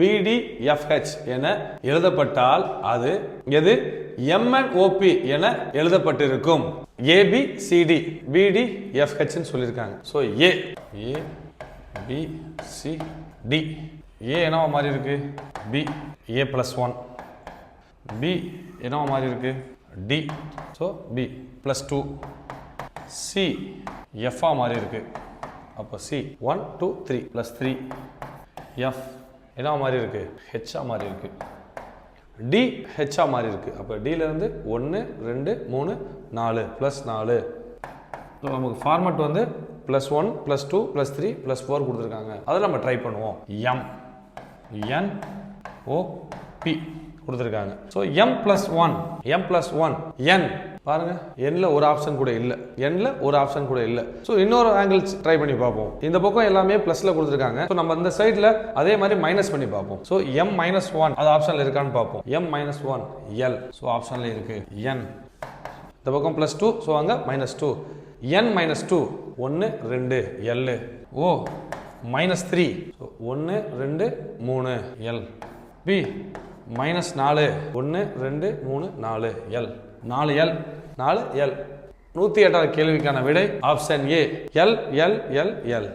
பிடிஎஃப்ஹெச் என எழுதப்பட்டால் அது எது? எம்என்ஓபி என எழுதப்பட்டிருக்கும். ஏபிசிடி பிடிஎஃப்ஹெச்னு சொல்லியிருக்காங்க. So A A B C D A என்னவா மாதிரி இருக்கு B A plus one B என்னவா மாதிரி இருக்கு D so B plus two C எஃப்ஆ மாதிரி இருக்கு அப்போ C one two three plus three F என்ன மாதிரி இருக்குது ஹெச்ஆ மாதிரி இருக்குது டி ஹெச்ஆ மாதிரி இருக்குது அப்போ டிலேருந்து ஒன்று ரெண்டு மூணு நாலு ப்ளஸ் நாலு. ஸோ நமக்கு ஃபார்மட் வந்து plus one plus two plus three plus four கொடுத்துருக்காங்க. அதை நம்ம ட்ரை பண்ணுவோம். எம் என் ஓ பி கொடுத்துருக்காங்க. So M plus one M plus one N பாருங்க. எண்ணில் ஒரு ஆப்ஷன் கூட இல்லை. எண்ணில் ஒரு ஆப்ஷன் கூட இல்லை. ஸோ இன்னொரு ஆங்கிள் ட்ரை பண்ணி பார்ப்போம். இந்த பக்கம் எல்லாமே ப்ளஸில் கொடுத்துருக்காங்க. ஸோ நம்ம இந்த சைடில் அதே மாதிரி மைனஸ் பண்ணி பார்ப்போம். ஸோ எம் மைனஸ் ஒன் அது ஆப்ஷனில் இருக்கான்னு பார்ப்போம். M minus one L so ஆப்ஷனில் இருக்கு என் இந்த பக்கம் ப்ளஸ் டூ ஸோ அங்கே minus two N minus two ஒன்று ரெண்டு L O minus three so ஒன்று ரெண்டு மூணு எல் பி மைனஸ் நாலு. ஒன்று ரெண்டு மூணு நாலு. எல் நாலு எல் நாலு எல் நூற்றி எட்டாவது கேள்விக்கான விடை option A L L L L